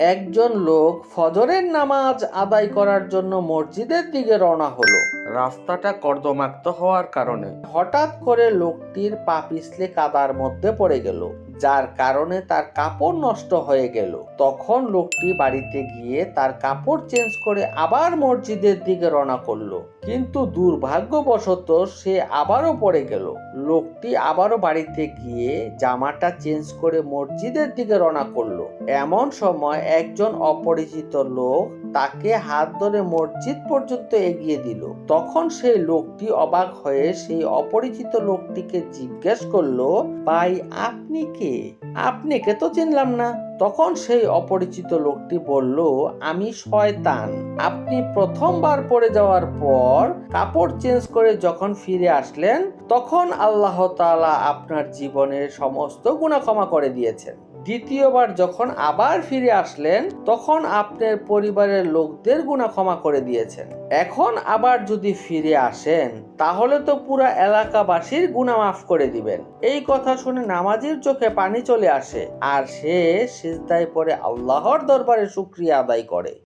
একজন লোক ফজরের নামাজ আদায় করার জন্য মসজিদের দিকে রওনা হলো। রাস্তাটা কর্দমাক্ত হওয়ার কারণে। হঠাৎ করে লোকটির পা পিছলে কাদার মধ্যে পড়ে গেল, যার কারণে তার কাপড় নষ্ট হয়ে গেল। তখন লোকটি বাড়িতে গিয়ে তার কাপড় চেঞ্জ করে আবার মসজিদের দিকে রওনা করল। কিন্তু দুর্ভাগ্যবশত সে আবারও পড়ে গেল। লোকটি আবারও বাড়িতে গিয়ে জামাটা চেঞ্জ করে মসজিদের দিকে রওনা করল। এমন সময় একজন অপরিচিত লোক তাকে হাত ধরে মসজিদ পর্যন্ত এগিয়ে দিল। তখন সেই লোকটি অবাক হয়ে সেই অপরিচিত লোকটিকে জিজ্ঞেস করল, ভাই, আপনি কে? আপনাকে তো চিনলাম না। তখন সেই অপরিচিত লোকটি বলল, আমি শয়তান। আপনি প্রথমবার পড়ে যাওয়ার পর কাপড় চেঞ্জ করে যখন ফিরে আসলেন, তখন আল্লাহ আপনার জীবনের সমস্ত গুণা ক্ষমা করে দিয়েছেন। দ্বিতীয়বার যখন আবার ফিরে আসলেন, তখন আপনার পরিবারের লোকদের গুণা ক্ষমা করে দিয়েছেন। এখন আবার যদি ফিরে আসেন, তাহলে তো পুরা এলাকাবাসীর গুণা মাফ করে দিবেন। এই কথা শুনে নামাজির চোখে পানি চলে আসে, আর সে সিজদায় পরে আল্লাহর দরবারে শুক্রিয়া আদায় করে।